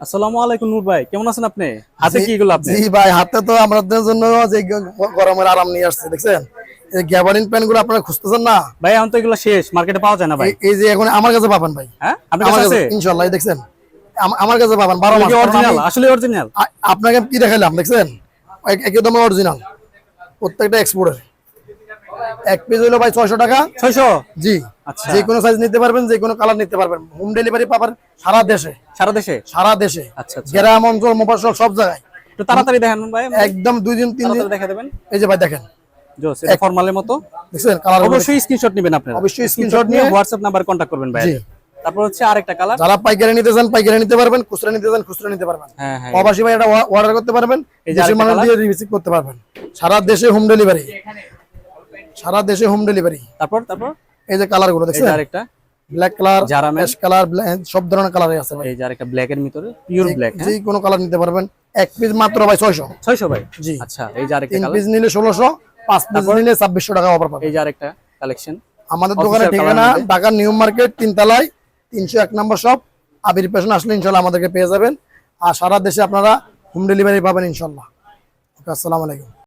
আসসালামু আলাইকুম নূর ভাই কেমন আছেন আপনি? হাতে কি এগুলো আপনি? জি ভাই হাতে তো আমাদের জন্য যে গরমের আরাম নিয়ে আসছে দেখছেন? এই গ্যাবারিন প্যান্টগুলো আপনারা খুঁজতেছেন না? ভাই এখন তো এগুলো শেষ মার্কেটে পাওয়া যায় না ভাই। এই- যে এখন আমার কাছে পাবেন ভাই। হ্যাঁ? আপনার কাছে এই দেখছেন? আমার কাছে পাবেন বারো মাস। অরিজিনাল আসলে অরিজিনাল আপনাকে কি দেখাইলাম দেখছেন? একদম অরিজিনাল প্রত্যেকটা এক্সপোর্টের এক পিস হইল ভাই ছয়শো টাকা। ছয়শো? জি। আচ্ছা। যে কোনো সাইজ নিতে পারবেন যে কোনো কালার নিতে পারবেন। হোম ডেলিভারি পাবেন সারা দেশে। সারা দেশে? সারা দেশে। আচ্ছা আচ্ছা। গ্রাম অঞ্চল সব জায়গায়। একটু তাড়াতাড়ি দেখেন ভাই একদম দুই দিন তিন দিন। দেখা দেবেন। এই যে ভাই দেখেন। জোস এটা ফরমালের মতো। দেখছেন কালার অবশ্যই স্ক্রিনশট নেবেন আপনারা। অবশ্যই screenshot নিয়ে হোয়াটসঅ্যাপ নাম্বার কন্টাক্ট করবেন ভাই। তারপর হচ্ছে আরেকটা কালার যারা পাইকারি নিতে চান পাইকারি নিতে পারবেন খুচরা নিতে চান খুচরা নিতে পারবেন। হ্যাঁ হ্যাঁ। প্রবাসী ভাই এটা অর্ডার করতে পারবেন এই দেশের মানুষ দিয়ে রিসিভ করতে পারবেন। সারা দেশে হোম ডেলিভারি সারা দেশে হোম ডেলিভারি তারপর তারপর? এই যে কালারগুলো দেখছেন? আরেকটা। ব্ল্যাক কালার যারা অ্যাশ কালার সব ধরনের কালারই আছে ভাই। এই যে আরেকটা ব্ল্যাক এর ভিতরে পিওর ব্ল্যাক যে কোনো কালার নিতে পারবেন। এক পিস মাত্র ভাই ছয়শো। ছয়শো ভাই? জি। আচ্ছা এই কালার পিস নিলে ষোলোশো পাঁচ পিস নিলে ছাব্বিশশো টাকা অফার পাবেন। এই কালেকশন আমাদের দোকানের ঠিকানা ঢাকা নিউ মার্কেট তিনতলায় তিনশো এক নম্বর শপ আবির পেশন আসলে ইনশাল্লাহ আমাদেরকে পেয়ে যাবেন। আর সারা দেশে আপনারা হোম ডেলিভারি পাবেন ইনশাল্লাহ। ওকে আসসালামু আলাইকুম।